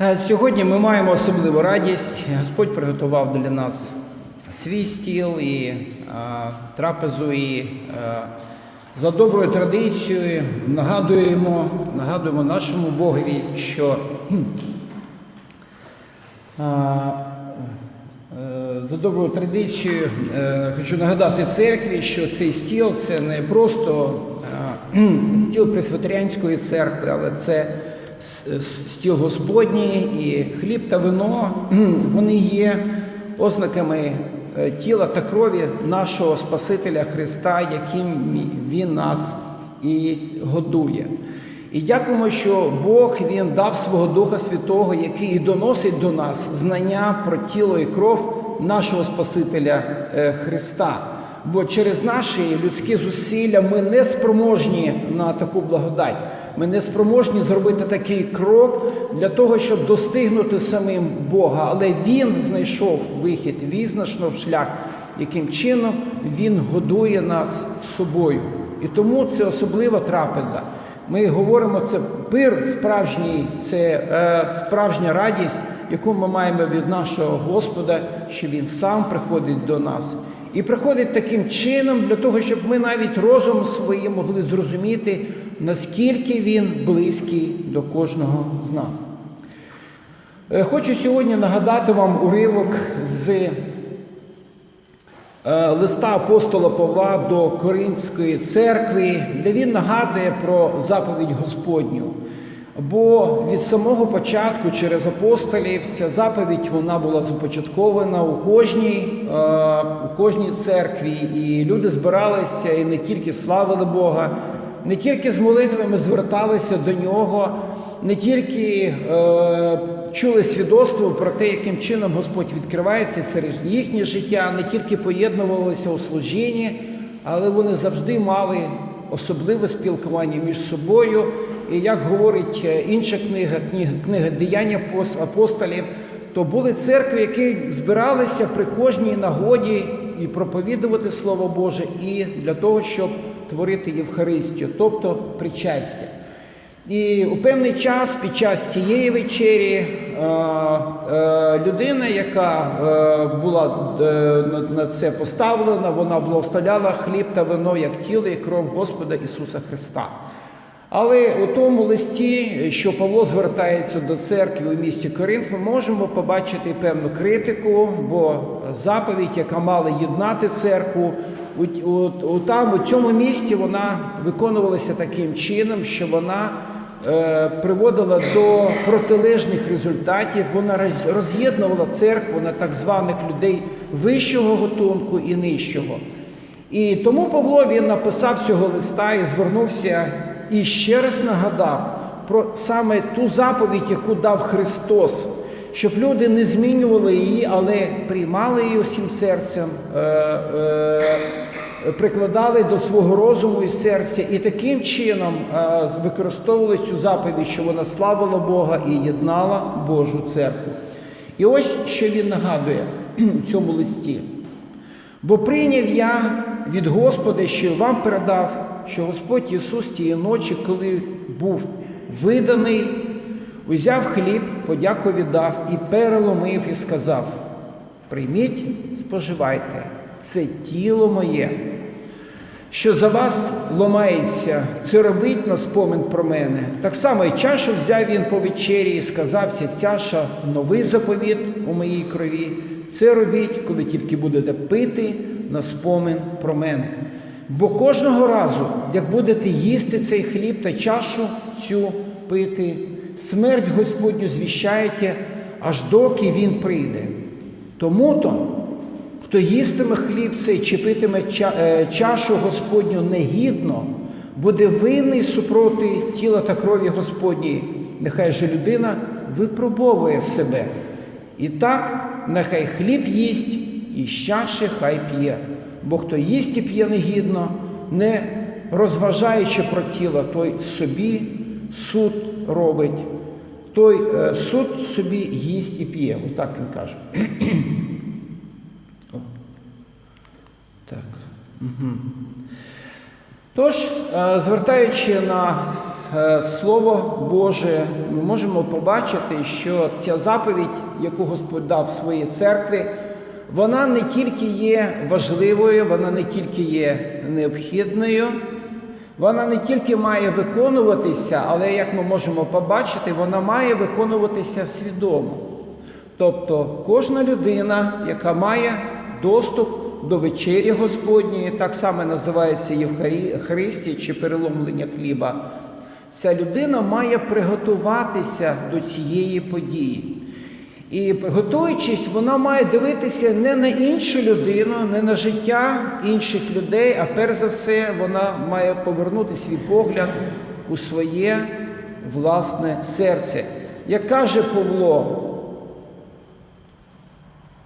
Е, Сьогодні ми маємо особливу радість. Господь приготував для нас свій стіл і е, трапезу, і е, за доброю традицією нагадуємо, нагадуємо нашому Богові, що е, за доброю традицією хочу нагадати церкві, що цей стіл це не просто стіл Пресвітеріанської церкви, але це стіл Господній і хліб та вино вони є ознаками е, тіла та крові нашого Спасителя Христа, яким Він нас і годує. І дякуємо, що Бог Він дав свого Духа Святого, який і доносить до нас знання про тіло і кров нашого Спасителя е, Христа. Бо через наші людські зусилля ми не спроможні на таку благодать. Ми не спроможні зробити такий крок для того, щоб достигнути самим Бога. Але Він знайшов вихід, він знайшов шлях, яким чином Він годує нас собою. І тому це особлива трапеза. Ми говоримо, це пир справжній, це е, справжня радість, яку ми маємо від нашого Господа, що Він сам приходить до нас. І приходить таким чином для того, щоб ми навіть розумом своїм могли зрозуміти, наскільки він близький до кожного з нас. Е, Хочу сьогодні нагадати вам уривок з е, листа апостола Павла до Коринської церкви, де він нагадує про заповідь Господню. Бо від самого початку через апостолів ця заповідь вона була започаткована у кожній, е, у кожній церкві, і люди збиралися і не тільки славили Бога, не тільки з молитвами зверталися до нього, не тільки е, чули свідоцтво про те, яким чином Господь відкривається серед їхнє життя, не тільки поєднувалися у служінні, але вони завжди мали особливе спілкування між собою. І як говорить е, інша книга, книга, книга Діяння апостолів, то були церкви, які збиралися при кожній нагоді і проповідувати Слово Боже, і для того, щоб творити Євхаристію, тобто причастя. І у певний час під час тієї вечері е, е, людина, яка е, була на це поставлена, вона благословляла хліб та вино як тіло і кров Господа Ісуса Христа. Але у тому листі, що Павло звертається до церкви у місті Коринф, ми можемо побачити певну критику, бо заповідь, яка мала єднати церкву, у, у, у, там, у цьому місті вона виконувалася таким чином, що вона е, приводила до протилежних результатів, вона роз'єднувала церкву на так званих людей вищого готунку і нижчого. І тому Павло він написав цього листа і звернувся і ще раз нагадав про саме ту заповідь, яку дав Христос, щоб люди не змінювали її, але приймали її усім серцем, е, е, прикладали до свого розуму і серця, і таким чином е, використовували цю заповідь, що вона славила Бога і єднала Божу церкву. І ось що він нагадує у цьому листі. Бо прийняв я від Господа, що вам передав, що Господь Ісус тієї ночі, коли був виданий, узяв хліб, подяку віддав і переломив, і сказав: Прийміть, споживайте, це тіло моє, що за вас ломається, це робить на спомин про мене. Так само і чашу взяв він по вечері і сказав, ця чаша новий заповіт у моїй крові. Це робіть, коли тільки будете пити на спомин про мене. Бо кожного разу, як будете їсти цей хліб та чашу цю пити, смерть Господню звіщаєте, аж доки він прийде. Тому то, хто їстиме хліб цей чи питиме е, чашу Господню негідно, буде винний супроти тіла та крові Господньої. Нехай же людина випробовує себе. І так, нехай хліб їсть, і з хай п'є. Бо хто їсть і п'є негідно, не розважаючи про тіло, той собі суд робить, той е, суд собі їсть і п'є. Отак він каже. О. Так. Тож, е, звертаючи на е, Слово Боже, ми можемо побачити, що ця заповідь, яку Господь дав в своїй церкві, вона не тільки є важливою, вона не тільки є необхідною, вона не тільки має виконуватися, але як ми можемо побачити, вона має виконуватися свідомо. Тобто кожна людина, яка має доступ до вечері Господньої, так само називається Євхаристія чи переломлення хліба, ця людина має приготуватися до цієї події. І готуючись, вона має дивитися не на іншу людину, не на життя інших людей, а перш за все, вона має повернути свій погляд у своє власне серце. Як каже Павло,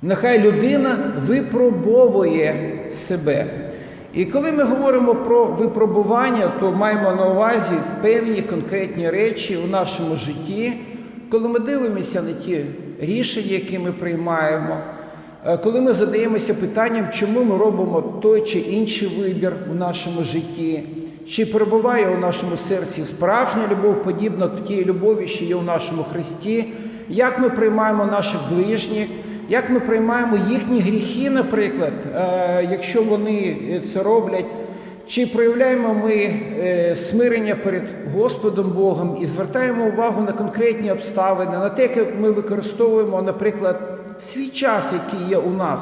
Нехай людина випробовує себе. І коли ми говоримо про випробування, то маємо на увазі певні конкретні речі у нашому житті, коли ми дивимося на ті рішення, які ми приймаємо, е, коли ми задаємося питанням, чому ми робимо той чи інший вибір у нашому житті, чи перебуває у нашому серці справжня любов, подібна тієї любові, що є у нашому Христі, як ми приймаємо наших ближніх. Як ми приймаємо їхні гріхи, наприклад, е, якщо вони це роблять, чи проявляємо ми е, смирення перед Господом Богом і звертаємо увагу на конкретні обставини, на те, як ми використовуємо, наприклад, свій час, який є у нас.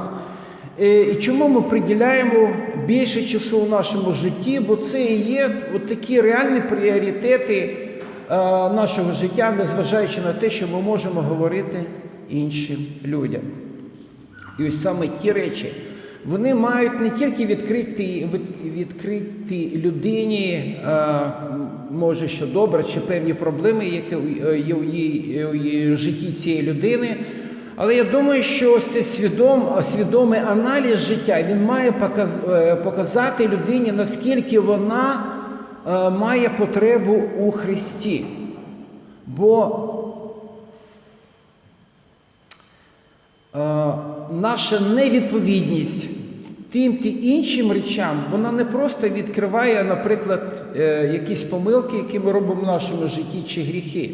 Е, і чому ми приділяємо більше часу у нашому житті, бо це і є от такі реальні пріоритети нашого життя, незважаючи на те, що ми можемо говорити іншим людям. І ось саме ті речі, вони мають не тільки відкрити відкрити людині, може, що добре, чи певні проблеми, які є у її, у її житті цієї людини. Але я думаю, що ось цей свідом, свідомий аналіз життя він має е, показати людині, наскільки вона е, має потребу у Христі. Бо Е, наша невідповідність тим та іншим речам, вона не просто відкриває, наприклад, е, якісь помилки, які ми робимо в нашому житті, чи гріхи.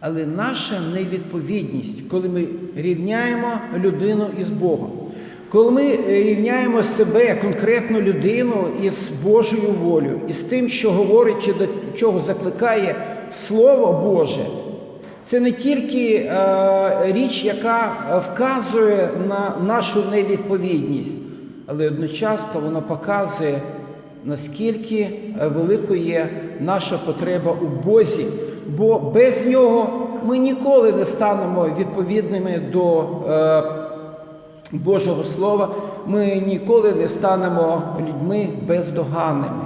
Але наша невідповідність, коли ми рівняємо людину із Богом, коли ми рівняємо себе, конкретну людину із Божою волею, із тим, що говорить, чи до чого закликає Слово Боже. Це не тільки е, річ, яка вказує на нашу невідповідність, але одночасно вона показує, наскільки е, великою є наша потреба у Бозі, бо без нього ми ніколи не станемо відповідними до е, Божого Слова, ми ніколи не станемо людьми бездоганними.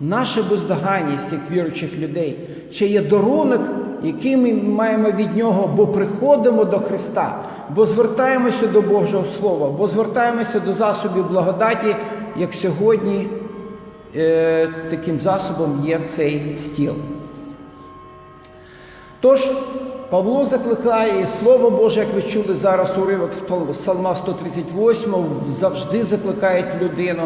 Наша бездоганність як віруючих людей, чи є дарунок який ми маємо від нього, бо приходимо до Христа, бо звертаємося до Божого Слова, бо звертаємося до засобів благодаті, як сьогодні е, таким засобом є цей стіл. Тож, Павло закликає, Слово Боже, як ви чули зараз уривок з Псалма 138, завжди закликають людину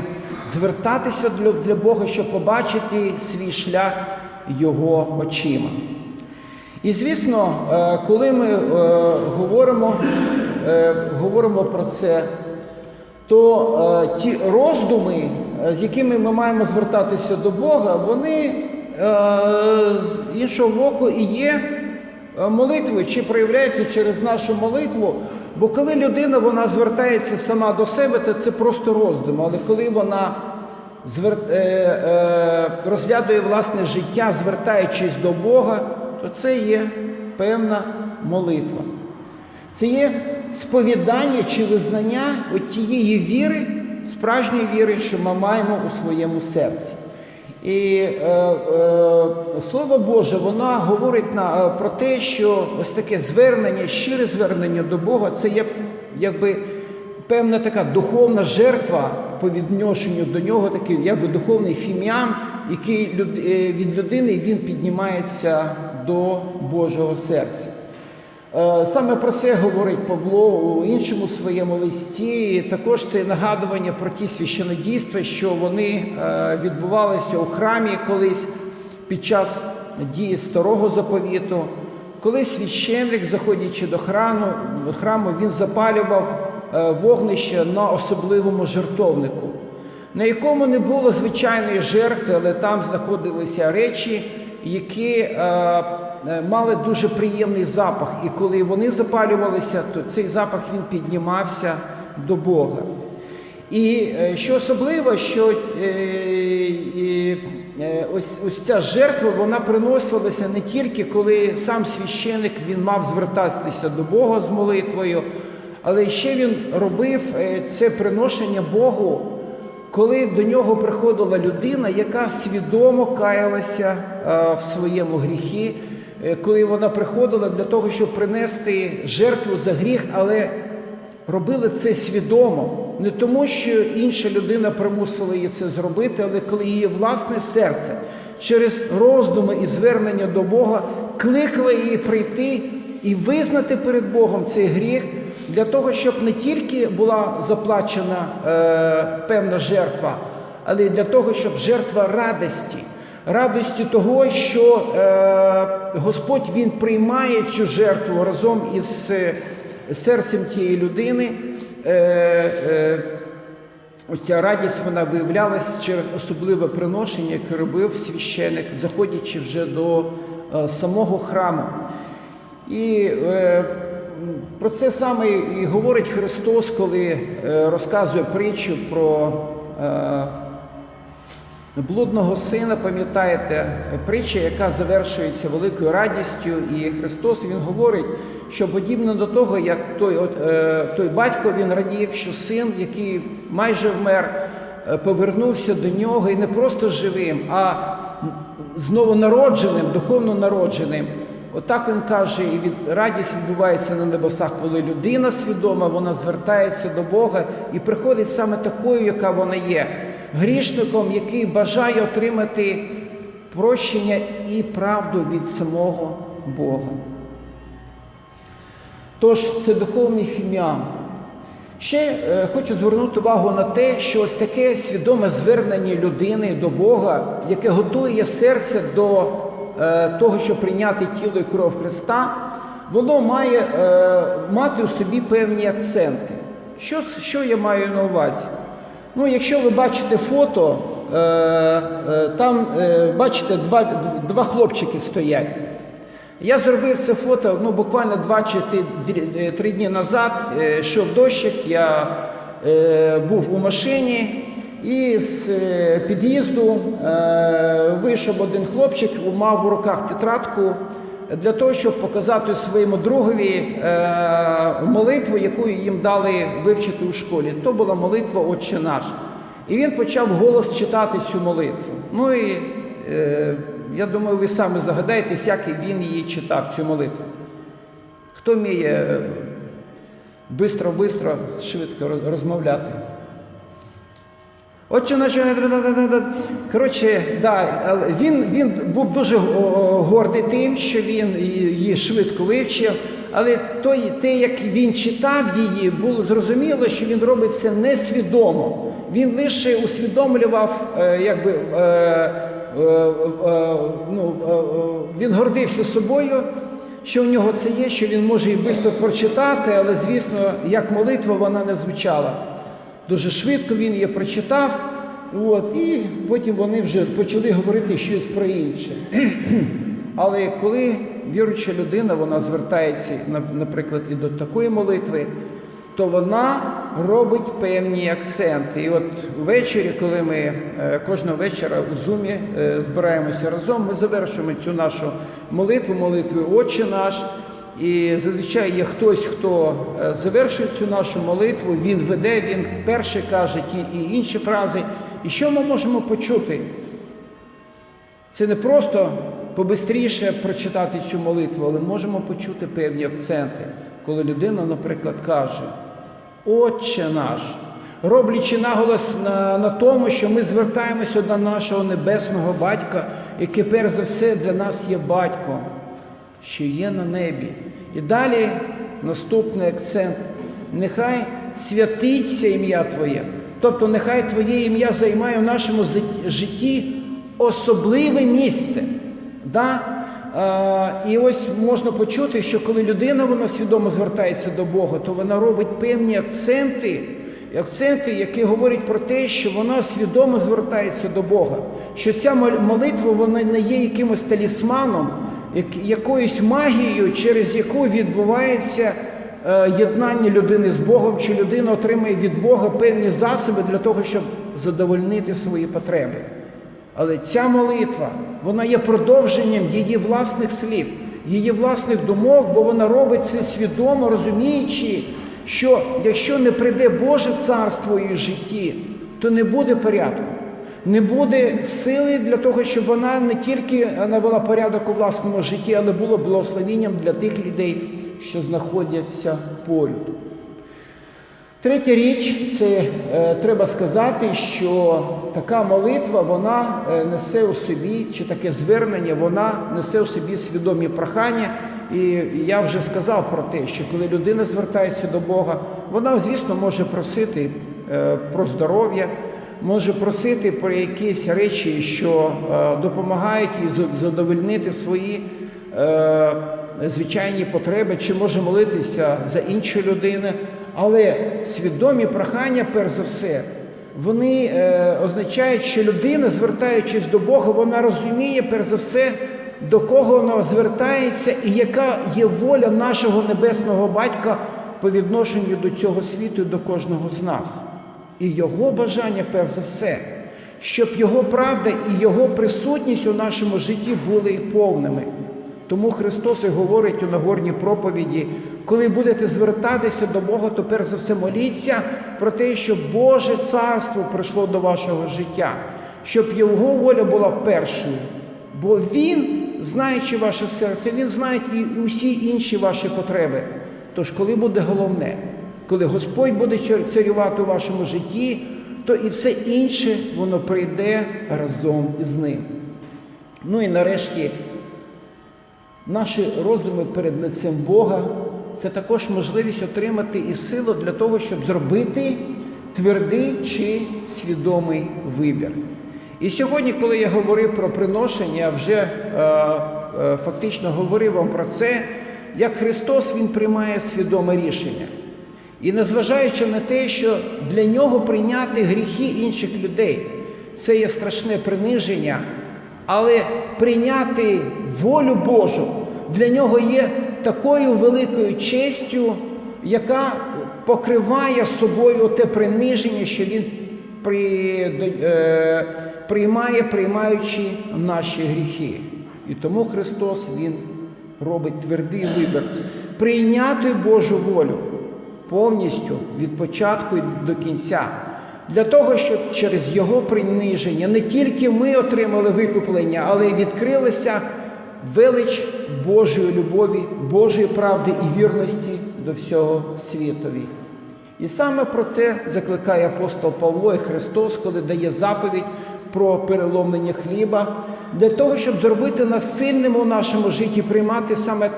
звертатися для Бога, щоб побачити свій шлях Його очима. І звісно, е, коли ми е, говоримо е, говоримо про це, то ті роздуми, з якими ми маємо звертатися до Бога, вони з іншого боку і є молитвою, чи проявляються через нашу молитву. Бо коли людина вона звертається сама до себе, то це просто роздум. Але коли вона розглядує власне життя, звертаючись до Бога, то це є певна молитва. Це є сповідання чи визнання от тієї віри, справжньої віри, що ми маємо у своєму серці. І е, е, Слово Боже, воно говорить на, е, про те, що ось таке звернення, щире звернення до Бога це є якби певна така духовна жертва по відношенню до нього, такий якби духовний фім'ян, який е, від людини він піднімається до Божого серця. Е, саме про це говорить Павло у іншому своєму листі. Також це нагадування про ті священодійства, що вони е, відбувалися у храмі колись під час дії старого заповіту. Коли священник, заходячи до храму, храму він запалював е, вогнище на особливому жертовнику, на якому не було звичайної жертви, але там знаходилися речі, які е, е, мали дуже приємний запах. І коли вони запалювалися, то цей запах він піднімався до Бога. І е, що особливо, що е, е, ось, ось ця жертва вона приносилася не тільки коли сам священик він мав звертатися до Бога з молитвою, але ще він робив е, це приношення Богу, коли до нього приходила людина, яка свідомо каялася е, в своєму гріхі, е, коли вона приходила для того, щоб принести жертву за гріх, але робили це свідомо, не тому, що інша людина примусила її це зробити, але коли її власне серце через роздуми і звернення до Бога кликало її прийти і визнати перед Богом цей гріх для того, щоб не тільки була заплачена е, певна жертва, але й для того, щоб жертва радості. Радості того, що е, Господь Він приймає цю жертву разом із е, серцем тієї людини. Е, е, Оця радість вона виявлялась через особливе приношення, яке робив священик, заходячи вже до е, самого храму. І е, про це саме і говорить Христос, коли е, розказує притчу про е, блудного сина, пам'ятаєте, притча, яка завершується великою радістю, і Христос Він говорить, що подібно до того, як той, е, той батько він радів, що син, який майже вмер, повернувся до нього і не просто живим, а знову народженим, духовно народженим. Отак він каже, і від радість відбувається на небесах, коли людина свідома, вона звертається до Бога і приходить саме такою, яка вона є, грішником, який бажає отримати прощення і правду від самого Бога. Тож це духовний фіміам. Ще е, хочу звернути увагу на те, що ось таке свідоме звернення людини до Бога, яке готує серце до того, щоб прийняти тіло і кров Христа, воно має е, мати у собі певні акценти. Що, що я маю на увазі? Ну, якщо ви бачите фото, е, е, там е, бачите два, два хлопчики стоять. Я зробив це фото ну, буквально два чи ти- три дні назад. Е, Йшов дощик, я е, був у машині, і з е, під'їзду е, вийшов один хлопчик, мав у руках тетрадку для того, щоб показати своєму другові е, молитву, яку їм дали вивчити у школі. То була молитва Отче наш. І він почав голос читати цю молитву. Ну і я думаю, ви самі здогадаєтесь, як він її читав, цю молитву. Хто вміє бистро-бистро, швидко розмовляти? Отче наш, коротше, да, він, він був дуже гордий тим, що він її швидко вивчив. Але той, те, як він читав її, було зрозуміло, що він робить це несвідомо. Він лише усвідомлював, е, якби е, е, е, ну, е, е, він гордився собою, що в нього це є, що він може її швидко прочитати, але звісно, як молитва вона не звучала. Дуже швидко він її прочитав, от, і потім вони вже почали говорити щось про інше. Але коли віруюча людина вона звертається, наприклад, і до такої молитви, то вона робить певні акценти. І от ввечері, коли ми е, кожного вечора у зумі е, збираємося разом, ми завершуємо цю нашу молитву, молитву Отче наш. І зазвичай є хтось, хто е, завершує цю нашу молитву, він веде, він перший каже ті і інші фрази. І що ми можемо почути? Це не просто побистріше прочитати цю молитву, але можемо почути певні акценти, коли людина, наприклад, каже: Отче наш, роблячи наголос на, на тому, що ми звертаємося до нашого небесного батька, який перш за все для нас є батьком, що є на небі. І далі наступний акцент. Нехай святиться ім'я Твоє. Тобто, нехай Твоє ім'я займає в нашому житті особливе місце. Да? І ось можна почути, що коли людина вона свідомо звертається до Бога, то вона робить певні акценти, акценти, які говорять про те, що вона свідомо звертається до Бога, що ця молитва вона не є якимось талісманом, якоюсь магією, через яку відбувається е, єднання людини з Богом, чи людина отримує від Бога певні засоби для того, щоб задовольнити свої потреби. Але ця молитва, вона є продовженням її власних слів, її власних думок, бо вона робить це свідомо, розуміючи, що якщо не прийде Боже царство її житті, то не буде порядку, не буде сили для того, щоб вона не тільки навела порядок у власному житті, але було благословенням для тих людей, що знаходяться поряд. Третя річ, це е, треба сказати, що така молитва вона е, несе у собі, чи таке звернення, вона несе у собі свідомі прохання. І я вже сказав про те, що коли людина звертається до Бога, вона, звісно, може просити е, про здоров'я, може просити про якісь речі, що е, допомагають їй задовольнити свої е, звичайні потреби, чи може молитися за іншу людину. Але свідомі прохання, перш за все, вони е, означають, що людина, звертаючись до Бога, вона розуміє, перш за все, до кого вона звертається і яка є воля нашого небесного батька по відношенню до цього світу і до кожного з нас. І його бажання, перш за все, щоб його правда і його присутність у нашому житті були повними. Тому Христос і говорить у Нагорній проповіді, коли будете звертатися до Бога, то перш за все моліться про те, щоб Боже царство прийшло до вашого життя, щоб Його воля була першою. Бо Він, знаючи ваше серце, Він знає і усі інші ваші потреби. Тож, коли буде головне, коли Господь буде царювати у вашому житті, то і все інше воно прийде разом із ним. Ну і нарешті Наші роздуми перед лицем Бога це також можливість отримати і силу для того, щоб зробити твердий чи свідомий вибір. І сьогодні, коли я говорив про приношення, вже е, е, фактично говорив вам про це, як Христос Він приймає свідоме рішення. І незважаючи на те, що для нього прийняти гріхи інших людей це є страшне приниження, але прийняти волю Божу для нього є такою великою честю, яка покриває собою те приниження, що він е, приймає, приймаючи наші гріхи. І тому Христос Він робить твердий вибір прийняти Божу волю повністю від початку до кінця. Для того, щоб через його приниження не тільки ми отримали викуплення, але й відкрилася велич Божої любові, Божої правди і вірності до всього світові. І саме про це закликає апостол Павло і Христос, коли дає заповідь про переломлення хліба, для того, щоб зробити нас сильними у нашому житті, приймати саме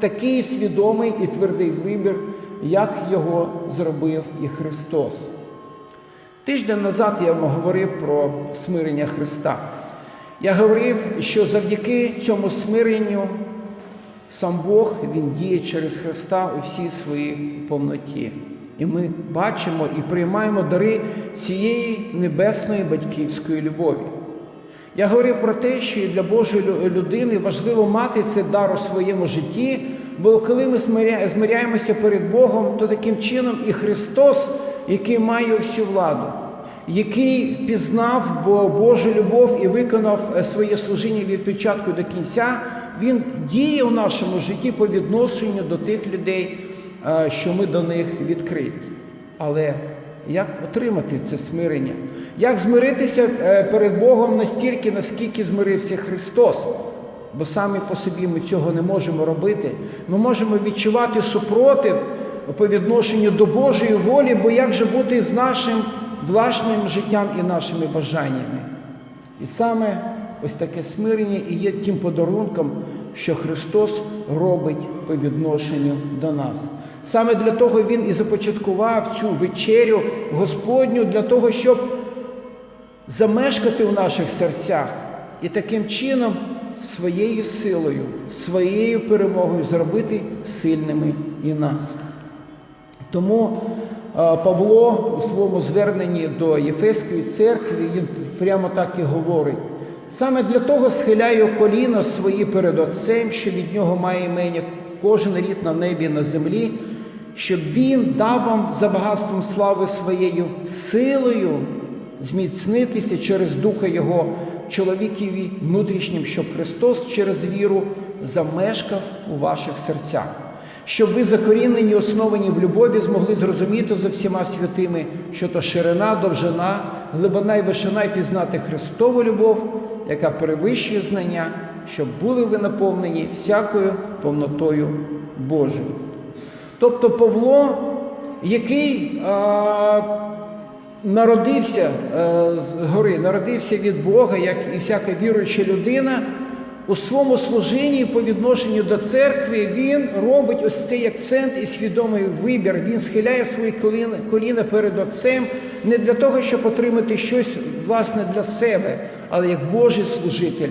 такий свідомий і твердий вибір, як його зробив і Христос. Тиждень назад я вам говорив про смирення Христа. Я говорив, що завдяки цьому смиренню сам Бог Він діє через Христа у всій своїй повноті. І ми бачимо і приймаємо дари цієї небесної батьківської любові. Я говорив про те, що і для Божої людини важливо мати цей дар у своєму житті, бо коли ми змиряємося перед Богом, то таким чином і Христос, який має всю владу, який пізнав Божу любов і виконав своє служіння від початку до кінця, Він діє у нашому житті по відношенню до тих людей, що ми до них відкриті. Але як отримати це смирення? Як змиритися перед Богом настільки, наскільки змирився Христос? Бо самі по собі ми цього не можемо робити. Ми можемо відчувати супротив по відношенню до Божої волі, бо як же бути з нашим власним життям і нашими бажаннями? І саме ось таке смирення і є тим подарунком, що Христос робить по відношенню до нас. Саме для того Він і започаткував цю вечерю Господню, для того, щоб замешкати у наших серцях і таким чином своєю силою, своєю перемогою зробити сильними і нас. Тому Павло у своєму зверненні до Єфеської церкви він прямо так і говорить. Саме для того схиляю коліна свої перед Отцем, що від нього має імення кожен рід на небі і на землі, щоб він дав вам за багатством слави своєю силою зміцнитися через Духа Його чоловікові внутрішнім, щоб Христос через віру замешкав у ваших серцях щоб ви закорінені, основані в любові, змогли зрозуміти за всіма святими, що то ширина, довжина, глибина і вишина, і пізнати Христову любов, яка перевищує знання, щоб були ви наповнені всякою повнотою Божою. Тобто Павло, який а, народився з гори, народився від Бога, як і всяка віруюча людина, у своєму служінні по відношенню до церкви він робить ось цей акцент і свідомий вибір. Він схиляє свої коліна, коліна перед Отцем не для того, щоб отримати щось власне для себе, але як Божий служитель.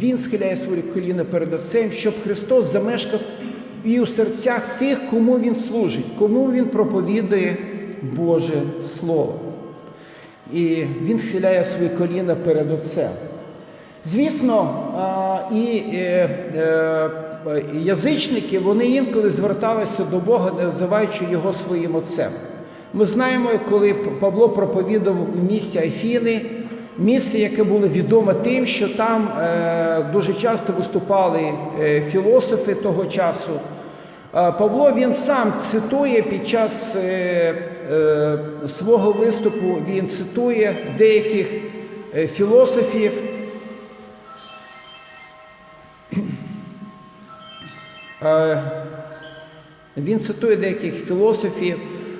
Він схиляє свої коліна перед Отцем, щоб Христос замешкав і у серцях тих, кому Він служить, кому Він проповідує Боже Слово. І він схиляє свої коліна перед Отцем. Звісно, і е, е, язичники вони інколи зверталися до Бога, називаючи його своїм отцем. Ми знаємо, коли Павло проповідав у місті Афіни, місце, яке було відоме тим, що там е, дуже часто виступали філософи того часу. Павло він сам цитує під час свого виступу, він цитує деяких філософів. Він цитує деяких філософів,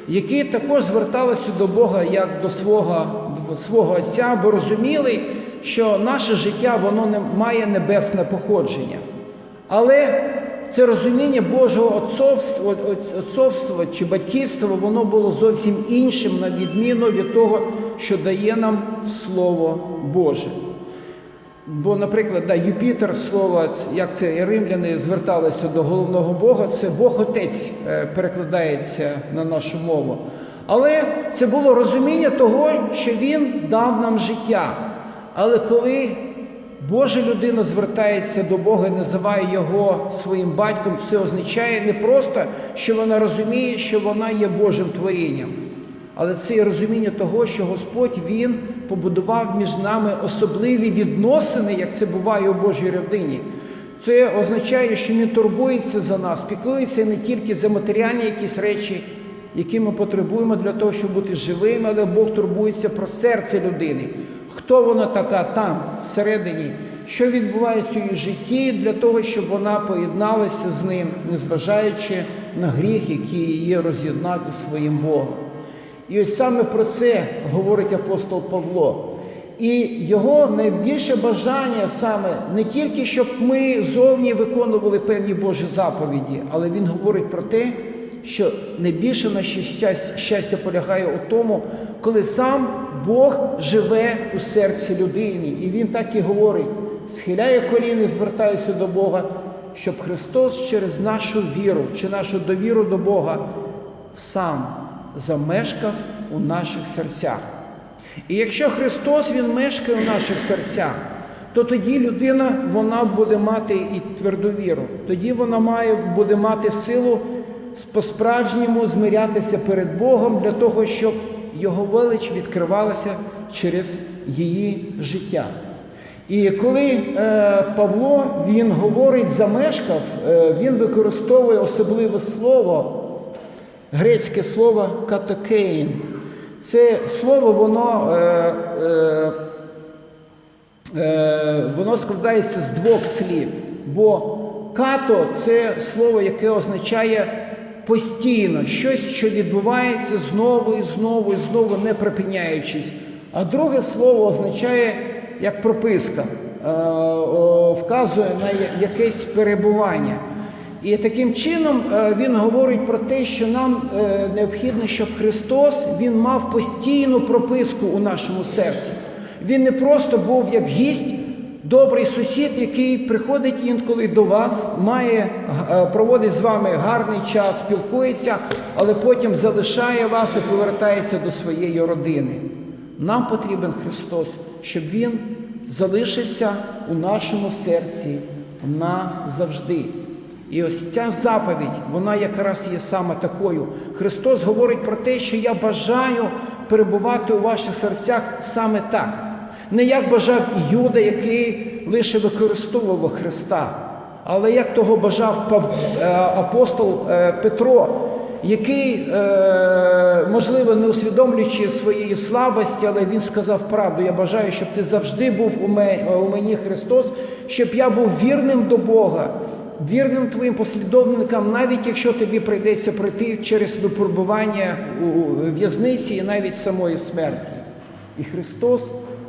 які також зверталися до Бога як до свого свого Отця, бо розуміли, що наше життя воно не має небесне походження. Але це розуміння Божого отцовства, отцовства чи батьківства, воно було зовсім іншим, на відміну від того, що дає нам Слово Боже. Бо, наприклад, да, Юпітер, слово, як це і римляни зверталися до головного Бога, це Бог Отець е, перекладається на нашу мову. Але це було розуміння того, що Він дав нам життя. Але коли Божа людина звертається до Бога і називає Його своїм батьком, це означає не просто, що вона розуміє, що вона є Божим творінням. Але це і розуміння того, що Господь Він побудував між нами особливі відносини, як це буває у Божій родині. Це означає, що Він турбується за нас, піклується не тільки за матеріальні якісь речі, які ми потребуємо для того, щоб бути живими, але Бог турбується про серце людини. Хто вона така там, всередині, що відбувається в її житті для того, щоб вона поєдналася з ним, незважаючи на гріх, який її роз'єднав із своїм Богом. І ось саме про це говорить апостол Павло. І його найбільше бажання саме не тільки, щоб ми зовні виконували певні Божі заповіді, але він говорить про те, що найбільше наше щастя, полягає у тому, коли сам Бог живе у серці людині. І він так і говорить: схиляє коліни, звертається до Бога, щоб Христос через нашу віру чи нашу довіру до Бога сам замешкав у наших серцях. І якщо Христос Він мешкає у наших серцях, то тоді людина вона буде мати і тверду віру. Тоді вона має, буде мати силу по-справжньому змирятися перед Богом для того, щоб Його велич відкривалася через її життя. І коли е, Павло він говорить замешкав, е, він використовує особливе слово грецьке слово катокеїн. Це слово воно е, е, е, воно складається з двох слів. Бо като це слово, яке означає постійно, щось, що відбувається знову і знову і знову, не припиняючись. А друге слово означає як прописка, е, вказує на якесь перебування. І таким чином е, він говорить про те, що нам е, необхідно, щоб Христос Він мав постійну прописку у нашому серці. Він не просто був як гість добрий сусід, який приходить інколи до вас, має е, проводить з вами гарний час, спілкується, але потім залишає вас і повертається до своєї родини. Нам потрібен Христос, щоб Він залишився у нашому серці назавжди. І ось ця заповідь, вона якраз є саме такою. Христос говорить про те, що я бажаю перебувати у ваших серцях саме так. Не як бажав Юда, який лише використовував Христа, але як того бажав е, апостол е, Петро, який, е, можливо, не усвідомлюючи своєї слабості, але він сказав правду: я бажаю, щоб ти завжди був у мені Христос, щоб я був вірним до Бога, вірним твоїм послідовникам, навіть якщо тобі прийдеться пройти через випробування у в'язниці і навіть самої смерті. І Христос,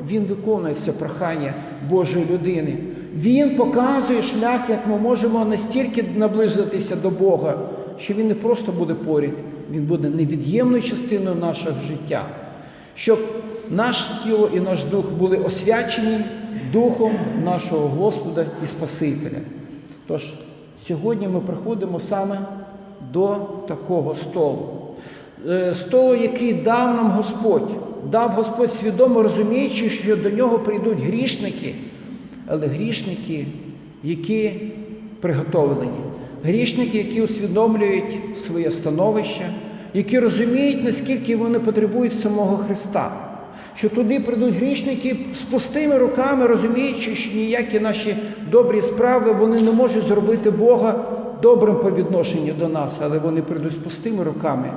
Він виконує це прохання Божої людини. Він показує шлях, як ми можемо настільки наблизитися до Бога, що Він не просто буде поряд, Він буде невід'ємною частиною нашого життя. Щоб наше тіло і наш дух були освячені Духом нашого Господа і Спасителя. Тож, сьогодні ми приходимо саме до такого столу. Е, Столу, який дав нам Господь, дав Господь свідомо розуміючи, що до нього прийдуть грішники, але грішники, які приготовлені, грішники, які усвідомлюють своє становище, які розуміють, наскільки вони потребують самого Христа. Що туди прийдуть грішники з пустими руками, розуміючи, що ніякі наші добрі справи вони не можуть зробити Бога добрим по відношенню до нас, але вони прийдуть з пустими руками,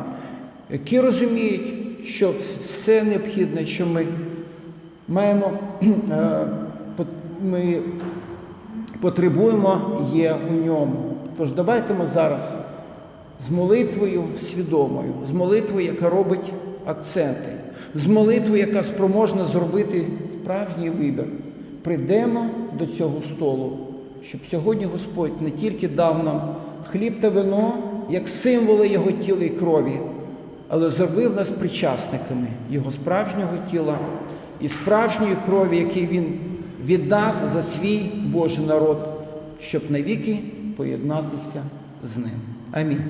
які розуміють, що все необхідне, що ми маємо, е, ми потребуємо, є у ньому. Тож давайте ми зараз з молитвою свідомою, з молитвою, яка робить акценти, з молитвою, яка спроможна зробити справжній вибір, прийдемо до цього столу, щоб сьогодні Господь не тільки дав нам хліб та вино, як символи Його тіла і крові, але зробив нас причасниками Його справжнього тіла і справжньої крові, який Він віддав за свій Божий народ, щоб навіки поєднатися з ним. Амінь.